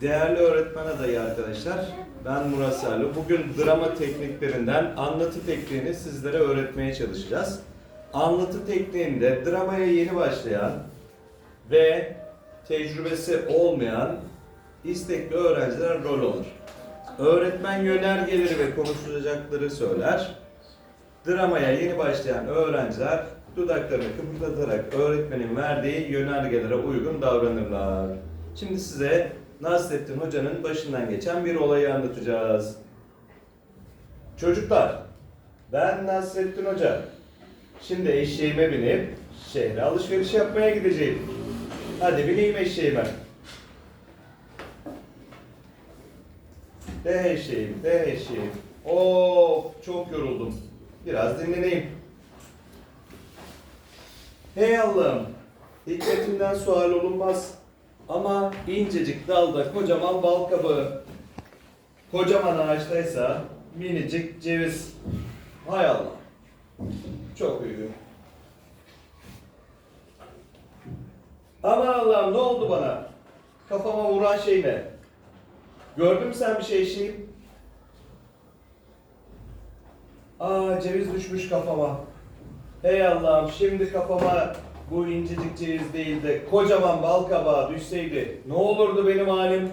Değerli öğretmen adayı arkadaşlar, ben Murat Sarlı. Bugün drama tekniklerinden anlatı tekniğini sizlere öğretmeye çalışacağız. Anlatı tekniğinde dramaya yeni başlayan ve tecrübesi olmayan istekli öğrenciler rol alır. Öğretmen yönergeleri ve konuşulacakları söyler. Dramaya yeni başlayan öğrenciler dudaklarını kıpırdatarak öğretmenin verdiği yönergelere uygun davranırlar. Şimdi size Nasrettin Hoca'nın başından geçen bir olayı anlatacağız. Çocuklar, ben Nasrettin Hoca. Şimdi eşeğime binip şehre alışveriş yapmaya gideceğim. Hadi bineyim eşeğime. De eşeğim, de eşeğim. Of, çok yoruldum. Biraz dinleneyim. Hey Allah'ım, hikmetinden sual olunmaz. Ama incecik dalda kocaman bal kabağı. Kocaman ağaçtaysa minicik ceviz. Hay Allah. Çok uygun. Aman Allah'ım ne oldu bana? Kafama vuran şey ne? Gördün mü sen bir şey şeyim? Aa ceviz düşmüş kafama. Hey Allah'ım şimdi kafama bu incecik ceviz değil de kocaman balkabağı düşseydi ne olurdu benim halim?